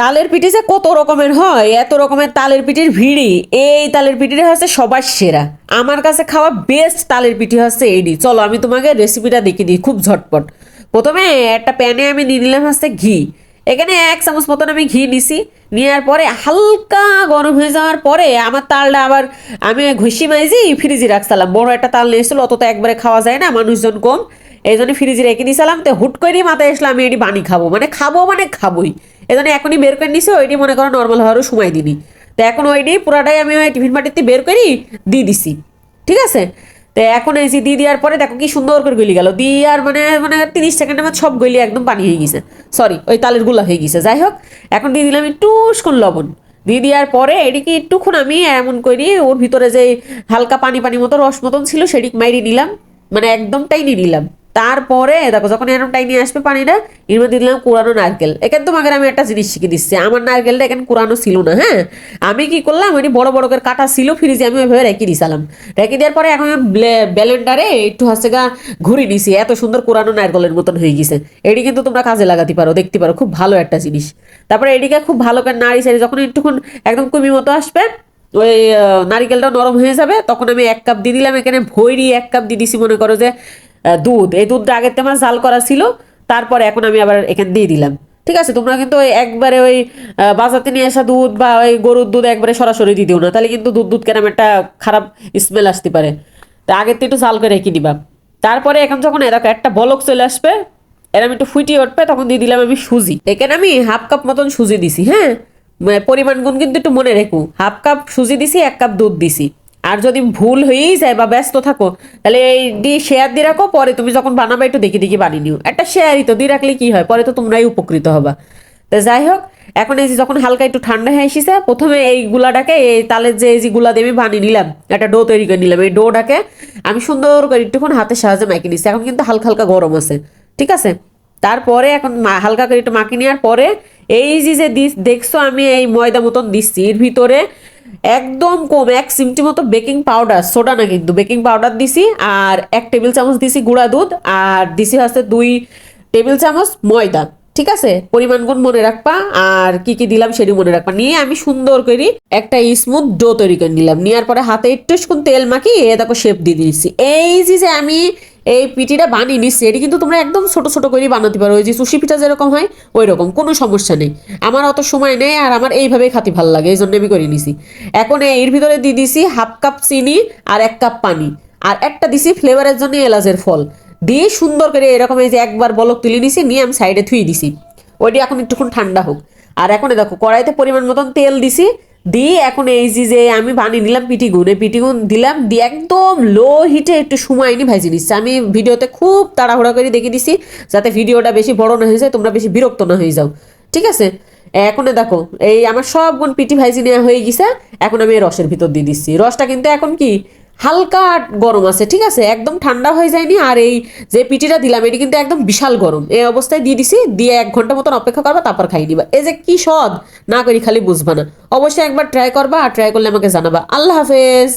তালের পিঠে যে কত রকমের হয়, এত রকমের তালের পিঠির ভিড়ি। এই তালের পিঠিটা হচ্ছে সবার সেরা। আমার কাছে খাওয়া বেস্ট তালের পিঠি হচ্ছে এইডি চলো, আমি তোমাকে রেসিপিটা দেখিয়ে দিই খুব ঝটপট। প্রথমে একটা প্যানে আমি নিয়ে নিলাম হচ্ছে ঘি। এখানে এক চামচ মতন আমি ঘি নিছি। নেওয়ার পরে হালকা গরম হয়ে যাওয়ার পরে আমার তালটা আবার আমি ঘষি মাইজি ফ্রিজে রাখছিলাম। বড় একটা তাল নিয়ে এসেছিল, অত তো একবারে খাওয়া যায় না, মানুষজন কম। এই জন্য ফ্রিজে রেখে দিয়েছিলাম তো হুট করে মাথায় আসলে, আমি এটি বানি খাব। মানে খাব মানে খাবোই। জন্য এখনই বের করে নিছে, ওইটি মনে করো নর্মাল হওয়ারও সময় দিনি তো এখন ওইটি পুরাটাই আমি ওই টিফিন বাটিতে বের করি, দিয়ে দিছি। ঠিক আছে? তো এখন এই যে দিয়ে দেওয়ার পরে দেখো কি সুন্দর করে গলি গেল। দিয়ে আর মানে মানে তিরিশ সেকেন্ডের মধ্যে সব গলি একদম পানি হয়ে গেছে। সরি ওই তালেরগুলা হয়ে গেছে। যাই হোক, এখন দিয়ে দিলাম একটু কোন লবণ। দিয়ে দেওয়ার পরে এদিকে একটুক্ষণ আমি এমন করি, ওর ভিতরে যে হালকা পানি পানি মতো রস মতন ছিল সেটি মাইরি নিলাম। মানে একদম টাইনি নিলাম। তারপরে, দেখো, যখন এরকম টাইনি আসবে পানিটা এর দিলাম কুড়ানো নারকেল। এখানে তোমাকে আমি একটা জিনিস শিখে দিচ্ছি। আমার নারকেলটা এখানে কুড়ানো ছিল না হ্যাঁ? আমি কি করলাম, ওই বড় বড় করে কাটা ছিল ফ্রিজে, আমি ওইভাবে রেখে দিয়েছিলাম রেখে দেওয়ার পরে এখন ব্যালেন্ডারে একটু হচ্ছে গা ঘুরে নিছি। এত সুন্দর কুড়ানো নারকেলের মতন হয়ে গেছে। এটি কিন্তু তোমরা কাজে লাগাতে পারো, দেখতে পারো, খুব ভালো একটা জিনিস। তারপরে এদিকে খুব ভালো করে নাড়ি সারি যখন একটুক্ষণ একদম কুমি মতো আসবে, ওই নারিকেলটা নরম হয়ে যাবে, তখন আমি এক কাপ দিয়ে দিলাম। এখানে ভৈরি এক কাপ দিয়ে দিছি, মনে করো যে দুধ। এই দুধটা আগের আমার জাল করা ছিল, তারপরে এখন আমি আবার এখানে দিয়ে দিলাম। ঠিক আছে? তোমরা কিন্তু ওই একবারে ওই বাজাতে নিয়ে আসা দুধ বা ওই গরুর দুধ একবারে সরাসরি দিয়ে দিও না। তাহলে কিন্তু দুধ দুধ কেরাম একটা খারাপ স্মেল আসতে পারে। তা আগের থেকে একটু জাল করে রেখে দিবা। তারপরে এখন যখন এরকম একটা বলক চলে আসবে এরকম একটু ফুটিয়ে উঠবে, তখন দিয়ে দিলাম আমি সুজি। এখানে আমি হাফ কাপ মতন সুজি দিছি হ্যাঁ? মানে পরিমাণ গুণ কিন্তু একটু মনে রেখো। হাফ কাপ সুজি দিছি, এক কাপ দুধ দিছি। আর যদি ভুল হয়েই যায় বা ব্যস্ত থাকো, তাহলে এই দিয়ে শেয়ার দিয়ে রাখো, পরে তুমি যখন বানাবে একটু দেখে দেখি বানিয়ে নিও। একটা শেয়ারই তো, দিয়ে রাখলে কি হয়? পরে তো তোমরাই উপকৃত হবা। তো যাই হোক, এখন এই যে যখন হালকা একটু ঠান্ডা হয়ে এসেছে, প্রথমে এই গুলাটাকে, এই তালের যে, এই যে গুলা দিয়ে আমি বানিয়ে নিলাম, একটা ডো তৈরি করে নিলাম। এই ডোটাকে আমি সুন্দর করে একটুক্ষণ হাতের সাহায্যে মাইকে নিচ্ছি। এখন কিন্তু হালকা হালকা গরম আছে, ঠিক আছে? তারপরে এখন হালকা করে একটু মাখিয়ে নেওয়ার পরে, এই যে যে দেখছ আমি এই ময়দা মতন দিচ্ছি। এর ভিতরে একদম কম, এক চিমটি মতো বেকিং পাউডার, সোডা না কিন্তু, বেকিং পাউডার দিছি, আর এক টেবিল চামচ দিছি গুঁড়া দুধ, আর দিছি হচ্ছে দুই টেবিল চামচ ময়দা, ঠিক আছে? পরিমাণ গুণ মনে রাখবা, আর কি কি দিলাম সেটি মনে রাখবা। নিয়ে আমি সুন্দর করে একটা স্মুথ ডো তৈরি করে নিলাম। নেওয়ার পরে হাতে একটু তেল মাখিয়ে দেখো শেপ দিয়ে দিয়েছি। এই যে আমি এই পিঠিটা বানিয়ে নিচ্ছি, এটি কিন্তু তোমরা একদম ছোট ছোট করে বানাতে পারো, ওই যে সুশি পিঠা যেরকম হয় ওই রকম কোনো সমস্যা নেই। আমার অত সময় নেই আর আমার এইভাবেই খাতে ভালো লাগে এই জন্য আমি করে নিছি। এখন এর ভিতরে দিয়ে দিছি হাফ কাপ চিনি আর এক কাপ পানি, আর একটা দিছি ফ্লেভারের জন্য এলাচের ফল। দিয়ে সুন্দর করে এরকম এই যে একবার বলক তুলে নিছি, নিয়ে আমি সাইডে থুই দিছি। ওইটি এখন একটুক্ষণ ঠান্ডা হোক। আর এখন দেখো, কড়াইতে পরিমাণ মতন তেল দিছি দিয়ে এখন এই যে আমি বানিয়ে নিলাম পিটিগুন, এই পিটিগুন দিলাম, দিয়ে একদম লো হিটে একটু সময় নি ভাজি নিচ্ছে আমি ভিডিওতে খুব তাড়াহুড়া করে দেখে দিছি, যাতে ভিডিওটা বেশি বড় না হয়ে যায়, তোমরা বেশি বিরক্ত না হয়ে যাও। ঠিক আছে? এখন দেখো, এই আমার সব গুণ পিটি ভাজি নেওয়া হয়ে গেছে, এখন আমি এই রসের ভিতর দিয়ে দিচ্ছি। রসটা কিন্তু এখন কি? হালকা গরম আছে, ঠিক আছে? একদম ঠান্ডা হয়ে যায়নি, আর এই যে পিটিটা দিলাম, এটি কিন্তু একদম বিশাল গরম। এই অবস্থায় দিয়ে দিছি, দিয়ে এক ঘণ্টা মতন অপেক্ষা করবা, তারপর খাই নিবা। এই যে কি সদ না করি খালি বুঝবা না। অবশ্যই একবার ট্রাই করবা, আর ট্রাই করলে আমাকে জানাবা। আল্লাহ হাফেজ!